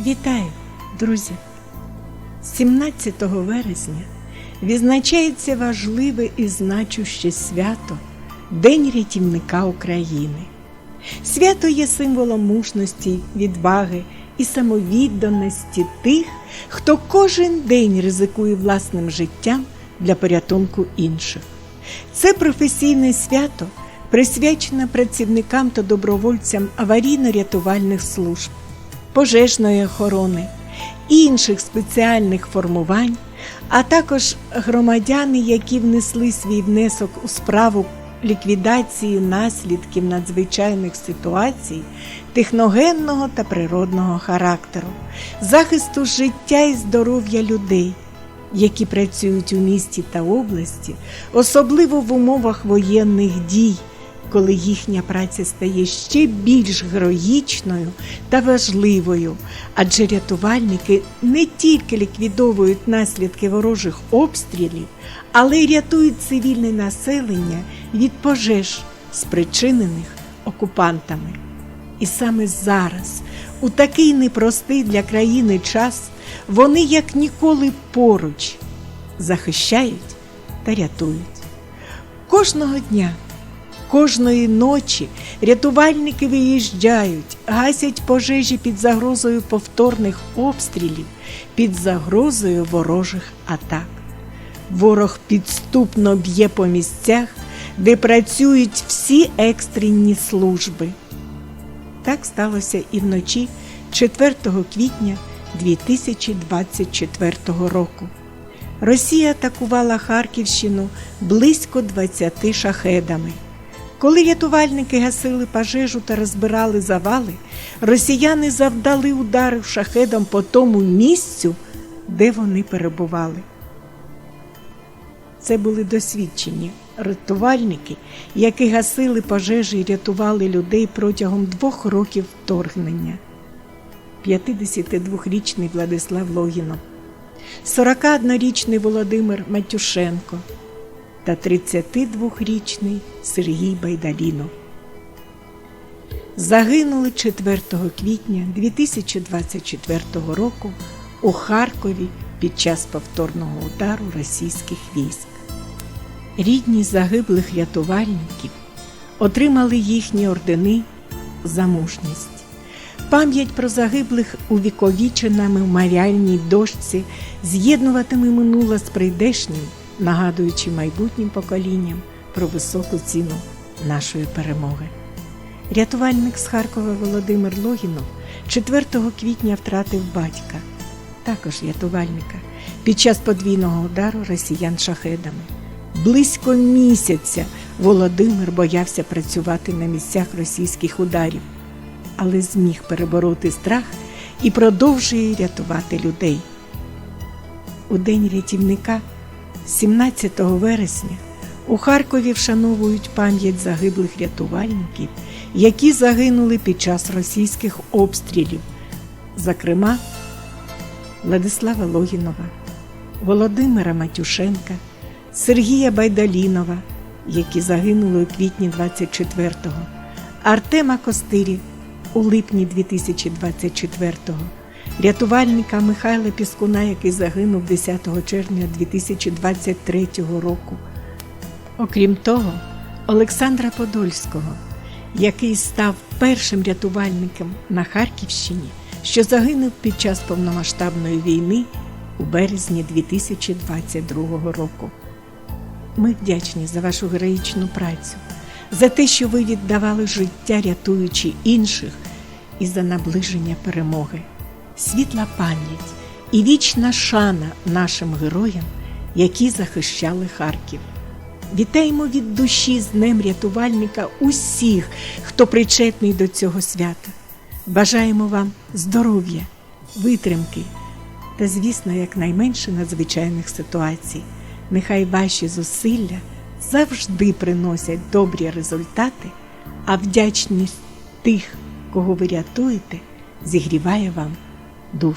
Вітаю, друзі! 17 вересня відзначається важливе і значуще свято День рятівника України. Свято є символом мужності, відваги і самовідданості тих, хто кожен день ризикує власним життям для порятунку інших. Це професійне свято присвячене працівникам та добровольцям аварійно-рятувальних служб, пожежної охорони, інших спеціальних формувань, а також громадяни, які внесли свій внесок у справу ліквідації наслідків надзвичайних ситуацій техногенного та природного характеру, захисту життя і здоров'я людей, які працюють у місті та області, особливо в умовах воєнних дій, коли їхня праця стає ще більш героїчною та важливою, адже рятувальники не тільки ліквідовують наслідки ворожих обстрілів, але й рятують цивільне населення від пожеж, спричинених окупантами. І саме зараз, у такий непростий для країни час, вони як ніколи поруч захищають та рятують. Кожного дня, кожної ночі рятувальники виїжджають, гасять пожежі під загрозою повторних обстрілів, під загрозою ворожих атак. Ворог підступно б'є по місцях, де працюють всі екстрені служби. Так сталося і вночі 4 квітня 2024 року. Росія атакувала Харківщину близько 20 шахедами. Коли рятувальники гасили пожежу та розбирали завали, росіяни завдали ударів шахедом по тому місцю, де вони перебували. Це були досвідчені рятувальники, які гасили пожежі і рятували людей протягом двох років вторгнення. 52-річний Владислав Логінов, 41-річний Володимир Матюшенко та 32-річний Сергій Байдалінов. Загинули 4 квітня 2024 року у Харкові під час повторного удару російських військ. Рідні загиблих рятувальників отримали їхні ордени за мужність. Пам'ять про загиблих увіковічена меморіальній дошці з'єднуватиме минуле з прийдешнім, нагадуючи майбутнім поколінням про високу ціну нашої перемоги. Рятувальник з Харкова Володимир Логінов 4 квітня втратив батька, також рятувальника, під час подвійного удару росіян шахедами. Близько місяця Володимир боявся працювати на місцях російських ударів, але зміг перебороти страх і продовжує рятувати людей. У День рятівника, 17 вересня, у Харкові вшановують пам'ять загиблих рятувальників, які загинули під час російських обстрілів, зокрема Владислава Логінова, Володимира Матюшенка. Сергія Байдалінова, які загинули у квітні 24-го, Артема Костирі у липні 2024-го, рятувальника Михайла Піскуна, який загинув 10 червня 2023 року. Окрім того, Олександра Подольського, який став першим рятувальником на Харківщині, що загинув під час повномасштабної війни у березні 2022 року. Ми вдячні за вашу героїчну працю, за те, що ви віддавали життя, рятуючи інших, і за наближення перемоги, світла пам'ять і вічна шана нашим героям, які захищали Харків. Вітаємо від душі з Днем рятувальника усіх, хто причетний до цього свята. Бажаємо вам здоров'я, витримки та, звісно, якнайменше надзвичайних ситуацій. Нехай ваші зусилля завжди приносять добрі результати, а вдячність тих, кого ви рятуєте, зігріває вам do